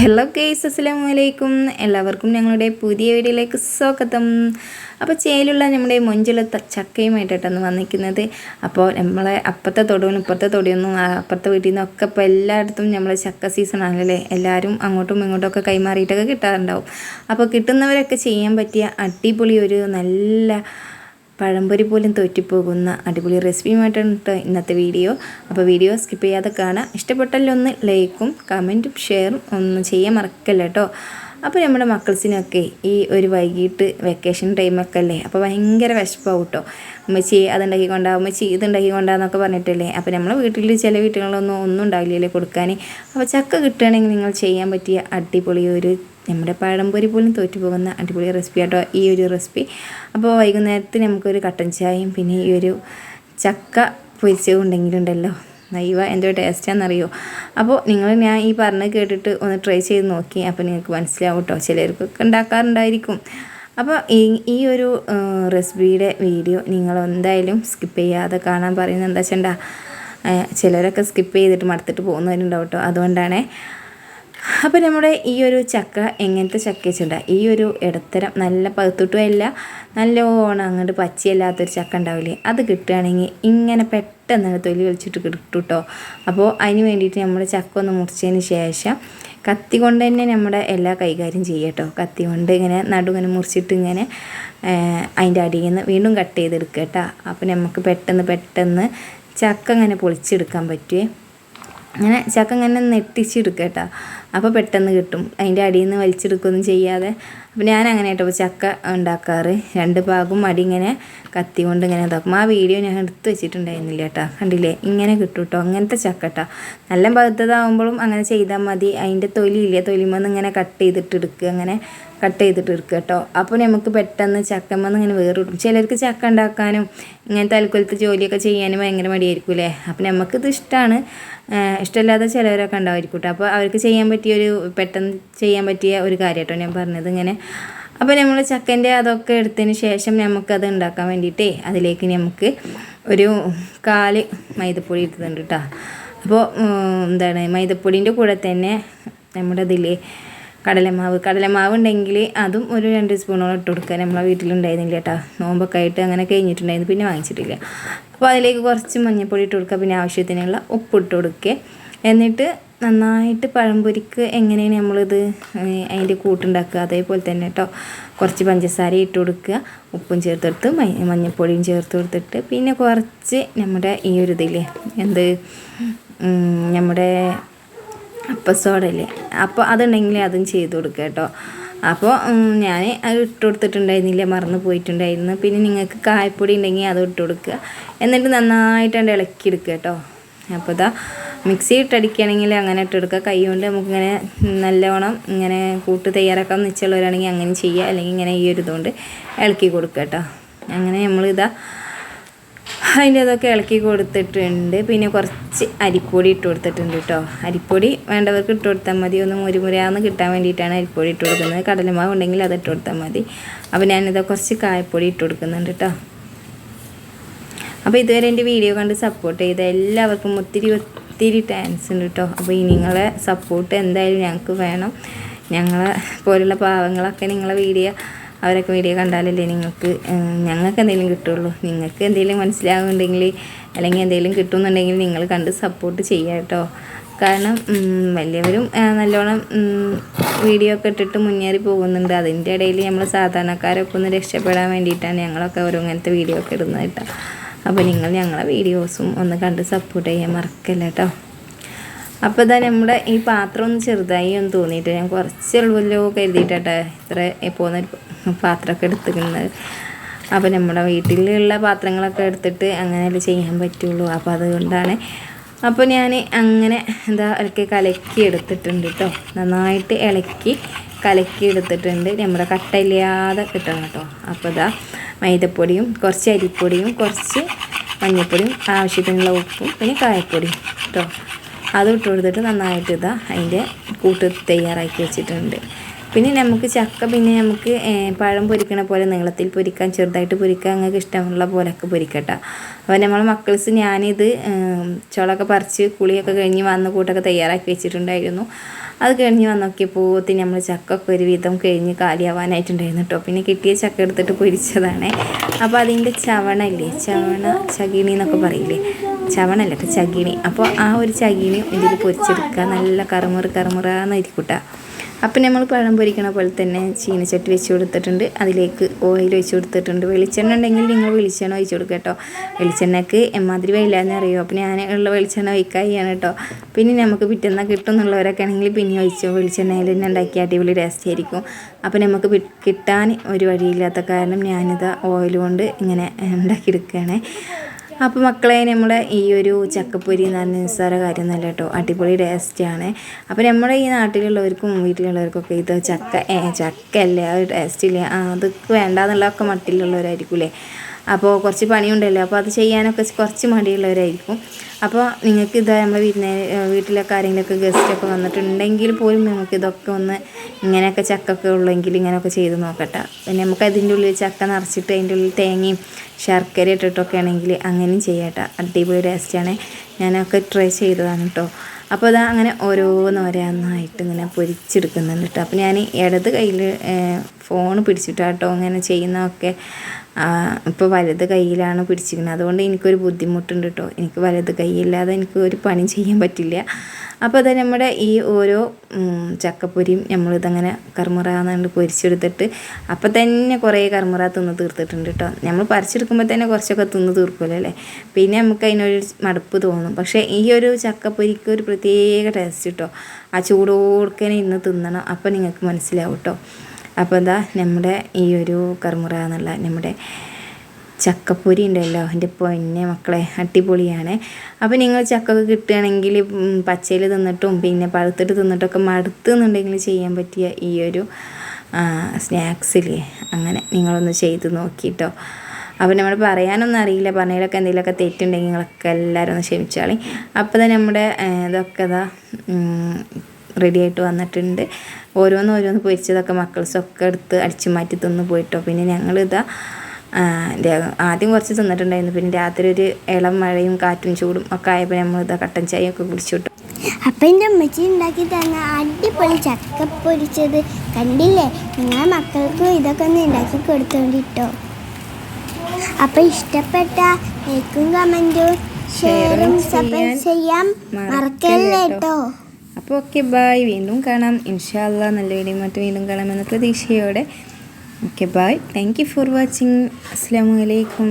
Hello guys അസ്സാം വലൈക്കും എല്ലാവർക്കും ഞങ്ങളുടെ പുതിയ വീഡിയോയിലേക്ക് സ്വാഗതം. അപ്പോൾ ചേലുള്ള നമ്മുടെ മുഞ്ചുള്ള ചക്കയുമായിട്ടാണ് വന്നിരിക്കുന്നത്. അപ്പോൾ നമ്മളെ അപ്പുറത്തെ തൊടുവിനും ഇപ്പുറത്തെ തൊടിയൊന്നും അപ്പുറത്തെ വീട്ടിൽ നിന്നൊക്കെ ഇപ്പോൾ എല്ലായിടത്തും നമ്മളെ ചക്ക സീസൺ ആണല്ലേ? എല്ലാവരും അങ്ങോട്ടും ഇങ്ങോട്ടും ഒക്കെ കൈമാറിയിട്ടൊക്കെ കിട്ടാറുണ്ടാവും. അപ്പോൾ കിട്ടുന്നവരൊക്കെ ചെയ്യാൻ പറ്റിയ അടിപൊളി ഒരു നല്ല പഴംപൊരി പോലും തോറ്റിപ്പോകുന്ന അടിപൊളി റെസിപ്പിയുമായിട്ടാണ് കേട്ടോ ഇന്നത്തെ വീഡിയോ. അപ്പോൾ വീഡിയോ സ്കിപ്പ് ചെയ്യാതെ കാണാം. ഇഷ്ടപ്പെട്ടല്ലോ ഒന്ന് ലൈക്കും കമന്റും ഷെയറും ഒന്നും ചെയ്യാൻ മറക്കല്ല കേട്ടോ അപ്പോൾ നമ്മുടെ മക്കൾസിനൊക്കെ ഈ ഒരു വൈകിട്ട് വെക്കേഷൻ ടൈമൊക്കെ അല്ലേ അപ്പോൾ ഭയങ്കര വിശപ്പാവും കേട്ടോ ഉമ്മച്ചി അതുണ്ടാക്കി കൊണ്ടാ ഉമ്മച്ചി ഇതുണ്ടാക്കി കൊണ്ടാന്നൊക്കെ പറഞ്ഞിട്ടല്ലേ. അപ്പോൾ നമ്മളെ വീട്ടിൽ ചില വീട്ടുകളിലൊന്നും ഒന്നും ഉണ്ടാവില്ലല്ലേ കൊടുക്കാൻ അപ്പോൾ ചക്ക കിട്ടുകയാണെങ്കിൽ നിങ്ങൾ ചെയ്യാൻ പറ്റിയ അടിപൊളി ഒരു നമ്മുടെ പഴംപൊരി പോലും തോറ്റുപോകുന്ന അടിപൊളി റെസിപ്പി ആട്ടോ ഈ ഒരു റെസിപ്പി അപ്പോൾ വൈകുന്നേരത്തിന് നമുക്കൊരു കട്ടൻ ചായയും പിന്നെ ഈ ഒരു ചക്ക പൊരിച്ചതും ഉണ്ടെങ്കിലുണ്ടല്ലോ. നൈവ എന്തോ ടേസ്റ്റാണെന്നറിയോ അപ്പോൾ നിങ്ങൾ ഞാൻ ഈ പറഞ്ഞ് കേട്ടിട്ട് ഒന്ന് ട്രൈ ചെയ്ത് നോക്കി അപ്പോൾ നിങ്ങൾക്ക് മനസ്സിലാവും കേട്ടോ ചിലർക്കൊക്കെ ഉണ്ടാക്കാറുണ്ടായിരിക്കും. അപ്പോൾ ഈ ഈ ഒരു റെസിപ്പിയുടെ വീഡിയോ നിങ്ങൾ എന്തായാലും സ്കിപ്പ് ചെയ്യാതെ കാണാൻ പറയുന്നത് എന്താ വെച്ചാൽ ചിലരൊക്കെ സ്കിപ്പ് ചെയ്തിട്ട് മടുത്തിട്ട് പോകുന്നവരുണ്ടാവും കേട്ടോ അതുകൊണ്ടാണേ അപ്പോൾ നമ്മുടെ ഈ ഒരു ചക്ക എങ്ങനത്തെ ചക്ക വെച്ചിട്ടുണ്ട? ഈ ഒരു ഇടത്തരം നല്ല പഴുത്തിട്ടും നല്ല നല്ലോണം അങ്ങോട്ട് പച്ചയല്ലാത്തൊരു ചക്ക ഉണ്ടാവില്ലേ? അത് കിട്ടുകയാണെങ്കിൽ ഇങ്ങനെ പെട്ടെന്ന് തൊലി വലിച്ചിട്ട് കിട്ടും കേട്ടോ അപ്പോൾ അതിന് വേണ്ടിയിട്ട് നമ്മൾ ചക്ക ഒന്ന് മുറിച്ചതിന് ശേഷം കത്തി കൊണ്ട് തന്നെ നമ്മുടെ എല്ലാ കൈകാര്യം ചെയ്യട്ടോ. കത്തി കൊണ്ട് ഇങ്ങനെ നടു ഇങ്ങനെ മുറിച്ചിട്ട് ഇങ്ങനെ അതിന്റെ അടിയിൽ നിന്ന് വീണ്ടും കട്ട് ചെയ്തെടുക്കുക കേട്ടോ. അപ്പോൾ നമുക്ക് പെട്ടെന്ന് പെട്ടെന്ന് ചക്ക ഇങ്ങനെ പൊളിച്ചെടുക്കാൻ പറ്റുമേ അങ്ങനെ ചക്ക ഇങ്ങനെ നെട്ടിച്ചെടുക്കുക കേട്ടോ അപ്പോൾ പെട്ടെന്ന് കിട്ടും. അതിന്റെ അടിയിൽ നിന്ന് വലിച്ചെടുക്കുകയൊന്നും ചെയ്യാതെ. അപ്പോൾ ഞാൻ അങ്ങനെ കേട്ടോ ചക്ക ഉണ്ടാക്കാറ്. രണ്ട് ഭാഗവും അടി ഇങ്ങനെ കത്തി കൊണ്ട് ഇങ്ങനെ ഇതാക്കും. ആ വീഡിയോ ഞാൻ എടുത്ത് വെച്ചിട്ടുണ്ടായിരുന്നില്ല കേട്ടോ കണ്ടില്ലേ? ഇങ്ങനെ കിട്ടും കേട്ടോ അങ്ങനത്തെ ചക്ക കേട്ടോ നല്ല പഴുത്തതാകുമ്പോഴും അങ്ങനെ ചെയ്താൽ മതി. അതിന്റെ തൊലിയില്ലേ? തൊലിമെന്ന് ഇങ്ങനെ കട്ട് ചെയ്തിട്ട് എടുക്കുക അങ്ങനെ കട്ട് ചെയ്തിട്ട് എടുക്കുക കേട്ടോ. അപ്പോൾ നമുക്ക് പെട്ടെന്ന് ചക്കമെന്ന് ഇങ്ങനെ വേറെ കിട്ടും. ചിലർക്ക് ചക്ക ഉണ്ടാക്കാനും ഇങ്ങനത്തെ തലക്കൊലത്ത് ജോലിയൊക്കെ ചെയ്യാനും ഭയങ്കര മടിയായിരിക്കും അല്ലേ അപ്പോൾ നമുക്കിത് ഇഷ്ടമാണ് ഇഷ്ടമില്ലാത്ത ചിലവരൊക്കെ ഉണ്ടായിരിക്കും കേട്ടോ അപ്പോൾ അവർക്ക് ചെയ്യാൻ പറ്റിയ ഒരു പെട്ടെന്ന് ചെയ്യാൻ പറ്റിയ ഒരു കാര്യം കേട്ടോ ഞാൻ പറഞ്ഞത് ഇങ്ങനെ. അപ്പോൾ നമ്മൾ ചക്കന്റെ അതൊക്കെ എടുത്തതിന് ശേഷം നമുക്കത് ഉണ്ടാക്കാൻ വേണ്ടിയിട്ടേ അതിലേക്ക് നമുക്ക് ഒരു കാൽ മൈദപ്പൊടി ഇട്ടിട്ടുണ്ട് കേട്ടോ അപ്പോൾ എന്താണ് മൈദപ്പൊടിന്റെ കൂടെ തന്നെ നമ്മുടെ ഇതിൽ കടലമാവ്. കടലമാവ് ഉണ്ടെങ്കിൽ അതും ഒരു രണ്ട് സ്പൂണോളം ഇട്ട് കൊടുക്കുക. നമ്മളെ വീട്ടിലുണ്ടായിരുന്നില്ല കേട്ടോ. നോമ്പൊക്കെ ആയിട്ട് അങ്ങനെ കഴിഞ്ഞിട്ടുണ്ടായിരുന്നു. പിന്നെ വാങ്ങിച്ചിട്ടില്ല. അപ്പോൾ അതിലേക്ക് കുറച്ച് മഞ്ഞൾപ്പൊടി ഇട്ട് കൊടുക്കുക. പിന്നെ ആവശ്യത്തിനുള്ള ഉപ്പ് ഇട്ട് കൊടുക്കുക. എന്നിട്ട് നന്നായിട്ട് പഴംപൊരിക്ക് എങ്ങനെയാണ് നമ്മളിത് അതിന്റെ കൂട്ടുണ്ടാക്കുക. അതേപോലെ തന്നെ കേട്ടോ. കുറച്ച് പഞ്ചസാര ഇട്ട് കൊടുക്കുക. ഉപ്പും ചേർത്തെടുത്ത് മഞ്ഞൾപ്പൊടിയും ചേർത്ത് കൊടുത്തിട്ട് പിന്നെ കുറച്ച് നമ്മുടെ ഈ ഒരു ഇതില്ലേ എന്ത് നമ്മുടെ അപ്പം സോഡല്ലേ അപ്പോൾ അതുണ്ടെങ്കിൽ അതും ചെയ്ത് കൊടുക്കുക കേട്ടോ. അപ്പോൾ ഞാൻ അത് ഇട്ട് കൊടുത്തിട്ടുണ്ടായിരുന്നില്ല മറന്നു പോയിട്ടുണ്ടായിരുന്നു. പിന്നെ നിങ്ങൾക്ക് കായപ്പൊടി ഉണ്ടെങ്കിൽ അത് ഇട്ട് കൊടുക്കുക എന്നിട്ട് നന്നായിട്ട് ഇളക്കി എടുക്കുക കേട്ടോ. അപ്പോൾ ഇതാ മിക്സി ഇട്ടടിക്കുകയാണെങ്കിൽ അങ്ങനെ ഇട്ടെടുക്കുക കൈ കൊണ്ട് നമുക്കിങ്ങനെ നല്ലവണ്ണം ഇങ്ങനെ കൂട്ട് തയ്യാറാക്കാൻ നിച്ചുള്ളവരാണെങ്കിൽ അങ്ങനെ ചെയ്യുക. അല്ലെങ്കിൽ ഇങ്ങനെ ഈ ഒരു ഇതുകൊണ്ട് ഇളക്കി കൊടുക്കുക കേട്ടോ. അങ്ങനെ നമ്മളിതാ അതിന്റെ അതൊക്കെ ഇളക്കി കൊടുത്തിട്ടുണ്ട്. പിന്നെ കുറച്ച് അരിപ്പൊടി ഇട്ട് കൊടുത്തിട്ടുണ്ട് കേട്ടോ അരിപ്പൊടി വേണ്ടവർക്ക് ഇട്ട് കൊടുത്താൽ മതി. ഒന്ന് മുരിമുരാന്ന് കിട്ടാൻ വേണ്ടിയിട്ടാണ് അരിപ്പൊടി ഇട്ട് കൊടുക്കുന്നത്. കടലമാവ് ഉണ്ടെങ്കിൽ അത് ഇട്ട് കൊടുത്താൽ മതി. അപ്പോൾ ഞാനിത് കുറച്ച് കായപ്പൊടി ഇട്ട് കൊടുക്കുന്നുണ്ട് കേട്ടോ അപ്പോൾ ഇതുവരെ എന്റെ വീഡിയോ കണ്ട് സപ്പോർട്ട് ചെയ്ത എല്ലാവർക്കും ഒത്തിരി ഒത്തിരി താങ്ക്സ് ഉണ്ട് കേട്ടോ അപ്പോൾ ഈ നിങ്ങളെ സപ്പോർട്ട് എന്തായാലും ഞങ്ങൾക്ക് വേണം. ഞങ്ങളെ പോലുള്ള പാവങ്ങളൊക്കെ നിങ്ങളെ വീഡിയോ അവരൊക്കെ വീഡിയോ കണ്ടാലല്ലേ നിങ്ങൾക്ക് ഞങ്ങൾക്ക് എന്തെങ്കിലും കിട്ടുള്ളൂ. നിങ്ങൾക്ക് എന്തെങ്കിലും മനസ്സിലാകുന്നുണ്ടെങ്കിൽ അല്ലെങ്കിൽ എന്തെങ്കിലും കിട്ടുന്നുണ്ടെങ്കിൽ നിങ്ങൾ കണ്ട് സപ്പോർട്ട് ചെയ്യുക കേട്ടോ. കാരണം വലിയവരും നല്ലോണം വീഡിയോ ഒക്കെ ഇട്ടിട്ട് മുന്നേറി പോകുന്നുണ്ട്. അതിന്റെ ഇടയിൽ നമ്മൾ സാധാരണക്കാരൊക്കെ ഒന്ന് രക്ഷപ്പെടാൻ വേണ്ടിയിട്ടാണ് ഞങ്ങളൊക്കെ ഓരോ ഇങ്ങനത്തെ വീഡിയോ ഒക്കെ ഇടുന്നത് കേട്ടോ. അപ്പോൾ നിങ്ങൾ ഞങ്ങളെ വീഡിയോസും ഒന്ന് കണ്ട് സപ്പോർട്ട് ചെയ്യാൻ മറക്കല്ല കേട്ടോ. അപ്പോൾ ഇതാ നമ്മുടെ ഈ പാത്രം ഒന്ന് ചെറുതായി ഒന്ന് തോന്നിയിട്ട് ഞാൻ കുറച്ചുള്ളൂ കരുതിയിട്ടെ ഇത്ര പോകുന്ന പാത്രമൊക്കെ എടുത്തിരുന്നത് അപ്പോൾ നമ്മുടെ വീട്ടിലുള്ള പാത്രങ്ങളൊക്കെ എടുത്തിട്ട് അങ്ങനെയല്ലേ ചെയ്യാൻ പറ്റുള്ളൂ. അപ്പോൾ അതുകൊണ്ടാണ് അപ്പോൾ ഞാൻ അങ്ങനെ എന്താ ഇളക്കി കലക്കി എടുത്തിട്ടുണ്ട് കേട്ടോ നന്നായിട്ട് ഇളക്കി കലക്കി എടുത്തിട്ടുണ്ട്. നമ്മുടെ കട്ടയില്ലാതെ കിട്ടണം കേട്ടോ അപ്പോൾ ഇതാ മൈദപ്പൊടിയും കുറച്ച് അരിപ്പൊടിയും കുറച്ച് മഞ്ഞൾപ്പൊടിയും ആവശ്യത്തിനുള്ള ഉപ്പും പിന്നെ കായപ്പൊടിയും കേട്ടോ അത് ഇട്ട് കൊടുത്തിട്ട് നന്നായിട്ട് ഇതാ അതിന്റെ കൂട്ട് തയ്യാറാക്കി വെച്ചിട്ടുണ്ട്. പിന്നെ നമുക്ക് ചക്ക പിന്നെ നമുക്ക് പഴം പൊരിക്കണ പോലെ നീളത്തിൽ പൊരിക്കാൻ ചെറുതായിട്ട് പൊരിക്കാൻ നിങ്ങൾക്ക് ഇഷ്ടമുള്ള പോലെയൊക്കെ പൊരിക്കട്ടോ അപ്പോൾ നമ്മളെ മക്കൾസ് ഞാനിത് ചുളൊക്കെ പറിച്ച് കുളിയൊക്കെ കഴിഞ്ഞ് വന്ന കൂട്ടൊക്കെ തയ്യാറാക്കി വെച്ചിട്ടുണ്ടായിരുന്നു. അത് കഴിഞ്ഞ് വന്നോക്കിയപ്പോത്തിന് നമ്മൾ ചക്കൊക്കെ ഒരു വിധം കഴിഞ്ഞ് കാലിയാവാനായിട്ടുണ്ടായിരുന്നു കേട്ടോ പിന്നെ കിട്ടിയ ചക്ക എടുത്തിട്ട് പൊരിച്ചതാണ്. അപ്പോൾ അതിന്റെ ചവണ ഇല്ലേ? ചവണ ചകിണി എന്നൊക്കെ പറയില്ലേ? ചവണല്ല ചകിണി. അപ്പോൾ ആ ഒരു ചകിണി ഇതിൽ പൊരിച്ചെടുക്കുക. നല്ല കറുമുറ് കറുമുറാന്നായിരിക്കൂട്ടാ. അപ്പം നമ്മൾ പഴം പൊരിക്കണ പോലെ തന്നെ ചീനച്ചട്ടി വെച്ച് കൊടുത്തിട്ടുണ്ട്. അതിലേക്ക് ഓയിൽ ഒഴിച്ച് കൊടുത്തിട്ടുണ്ട്. വെളിച്ചെണ്ണ ഉണ്ടെങ്കിൽ നിങ്ങൾ വെളിച്ചെണ്ണ ഒഴിച്ച് കൊടുക്കുക കേട്ടോ. വെളിച്ചെണ്ണയ്ക്ക് എമ്മാതിരി വെയിലാന്ന് അറിയുമോ അപ്പം ഞാൻ ഉള്ള വെളിച്ചെണ്ണ ഒഴിക്കാതിയാണ് കേട്ടോ. പിന്നെ നമുക്ക് പിറ്റേന്ന കിട്ടും എന്നുള്ളവരൊക്കെ ആണെങ്കിൽ പിന്നെ ഒഴിച്ചോ. വെളിച്ചെണ്ണയിൽ തന്നെ ഉണ്ടാക്കി അടിപൊളി ടേസ്റ്റ് ആയിരിക്കും. അപ്പം നമുക്ക് കിട്ടാൻ ഒരു വഴിയില്ലാത്ത കാരണം ഞാനിത് ഓയിൽ കൊണ്ട് ഇങ്ങനെ ഉണ്ടാക്കിയെടുക്കുകയാണ്. അപ്പോൾ മക്കളെ നമ്മുടെ ഈ ഒരു ചക്കപ്പൊരി എന്ന് പറഞ്ഞ നിസ്സാര കാര്യമൊന്നുമല്ല കേട്ടോ. അടിപൊളി ടേസ്റ്റാണ് അപ്പോൾ നമ്മുടെ ഈ നാട്ടിലുള്ളവർക്കും വീട്ടിലുള്ളവർക്കൊക്കെ ഇത് ചക്ക ചക്ക അല്ലേ ആ ഒരു ടേസ്റ്റ് ഇല്ലേ? ആ അത് വേണ്ടാന്നുള്ളതൊക്കെ മട്ടിലുള്ളവരായിരിക്കൂലേ അപ്പോൾ കുറച്ച് പണിയുണ്ടല്ലോ. അപ്പോൾ അത് ചെയ്യാനൊക്കെ കുറച്ച് മടിയുള്ളവരായിരിക്കും. അപ്പോൾ നിങ്ങൾക്ക് ഇത് നമ്മുടെ വീട്ടിലെ വീട്ടിലൊക്കെ ആരെങ്കിലുമൊക്കെ ഗസ്റ്റൊക്കെ വന്നിട്ടുണ്ടെങ്കിൽ പോലും നിങ്ങൾക്ക് ഇതൊക്കെ ഒന്ന് ഇങ്ങനെയൊക്കെ ചക്കൊക്കെ ഉള്ളെങ്കിൽ ഇങ്ങനെയൊക്കെ ചെയ്ത് നോക്കട്ടെ. പിന്നെ നമുക്ക് അതിന്റെ ഉള്ളിൽ ചക്ക നിറച്ചിട്ട് അതിന്റെ ഉള്ളിൽ തേങ്ങയും ശർക്കര ഇട്ടിട്ടൊക്കെ ആണെങ്കിൽ അങ്ങനെയും ചെയ്യട്ടെ അടിപൊളി ടേസ്റ്റാണ് ഞാനൊക്കെ ട്രൈ ചെയ്തതാണ് കേട്ടോ. അപ്പോൾ അത് അങ്ങനെ ഓരോന്ന് ഓരോന്നായിട്ട് ഇങ്ങനെ പൊരിച്ചെടുക്കുന്നുണ്ട് കേട്ടോ. അപ്പോൾ ഞാൻ ഇടത് കയ്യിൽ ഫോൺ പിടിച്ചിട്ടാട്ടോ അങ്ങനെ ചെയ്യുന്നതൊക്കെ ഇപ്പോൾ വലത് കയ്യിലാണ് പിടിച്ചിരിക്കുന്നത്. അതുകൊണ്ട് എനിക്കൊരു ബുദ്ധിമുട്ടുണ്ട് കേട്ടോ. എനിക്ക് വലത് കൈയില്ലാതെ എനിക്ക് ഒരു പണി ചെയ്യാൻ പറ്റില്ല. അപ്പോൾ അത് നമ്മുടെ ഈ ഓരോ ചക്കപ്പൊരിയും നമ്മളിതങ്ങനെ കർമുറാന്നുകൊണ്ട് പൊരിച്ചെടുത്തിട്ട് അപ്പം തന്നെ കുറേ കർമുറ തിന്ന് തീർത്തിട്ടുണ്ട് കേട്ടോ നമ്മൾ പറിച്ചെടുക്കുമ്പോൾ തന്നെ കുറച്ചൊക്കെ തിന്ന് തീർക്കുമല്ലോ അല്ലേ? പിന്നെ നമുക്ക് അതിനൊരു മടുപ്പ് തോന്നും. പക്ഷേ ഈ ഒരു ചക്കപ്പൊരിക്ക് ഒരു പ്രത്യേക ടേസ്റ്റ് കേട്ടോ ആ ചൂടോടുക്കനെ ഇന്ന് തിന്നണം. അപ്പം നിങ്ങൾക്ക് മനസ്സിലാവും കേട്ടോ അപ്പോൾ എന്താ നമ്മുടെ ഈ ഒരു കർമുറ എന്നുള്ള നമ്മുടെ ചക്കപ്പൊരി ഉണ്ടല്ലോ. എന്റെ പൊന്നെ മക്കളെ അടിപൊളിയാണ്. അപ്പോൾ നിങ്ങൾ ചക്കൊക്കെ കിട്ടുകയാണെങ്കിൽ പച്ചയിൽ തിന്നിട്ടും പിന്നെ പഴുത്തിട്ട് തിന്നിട്ടൊക്കെ മടുത്തുന്നുണ്ടെങ്കിൽ ചെയ്യാൻ പറ്റിയ ഈ ഒരു സ്നാക്സില്ലേ അങ്ങനെ നിങ്ങളൊന്ന് ചെയ്ത് നോക്കിയിട്ടോ അപ്പോൾ നമ്മൾ പറയാനൊന്നും അറിയില്ല. പറഞ്ഞതിലൊക്കെ എന്തെങ്കിലുമൊക്കെ തെറ്റുണ്ടെങ്കിൽ നിങ്ങളൊക്കെ എല്ലാവരും ഒന്ന് ക്ഷമിച്ചാളി. അപ്പോൾ തന്നെ നമ്മുടെ ഇതൊക്കെ ഇതാ റെഡി ആയിട്ട് വന്നിട്ടുണ്ട്. ഓരോന്ന് ഓരോന്ന് പൊരിച്ചതൊക്കെ മക്കൾസൊക്കെ എടുത്ത് അടിച്ചു മാറ്റി തിന്ന് പോയിട്ടോ. പിന്നെ ഞങ്ങളിതാ ആദ്യം കുറച്ച് തിന്നിട്ടുണ്ടായിരുന്നു. പിന്നെ രാത്രി ഒരു ഇളം മഴയും കാറ്റും ചൂടും ഒക്കെ ആയപ്പോൾ നമ്മൾ ഇതാ കട്ടൻ ചായ ഒക്കെ കുടിച്ചു വിട്ടു അപ്പം എന്റെ അമ്മച്ചി ഉണ്ടാക്കി തന്ന അടിപൊളി ചക്ക പൊരിച്ചത് കണ്ടില്ലേ? നിങ്ങളെ മക്കൾക്കും ഇതൊക്കെ ഒന്ന് ഉണ്ടാക്കി കൊടുത്തോണ്ടിട്ടോ അപ്പം ഇഷ്ടപ്പെട്ട ലൈക്കും കമന്റും ഷെയറും സപ്പോർട്ട് ചെയ്യാൻ മറക്കല്ലേ കേട്ടോ അപ്പോൾ ഓക്കെ ബൈ. വീണ്ടും കാണാം. ഇൻഷാല്ല നല്ല വീഡിയോ മറ്റു വീണ്ടും കാണാമെന്ന പ്രതീക്ഷയോടെ. Okay bye thank you for watching അസ്സാം വലൈക്കും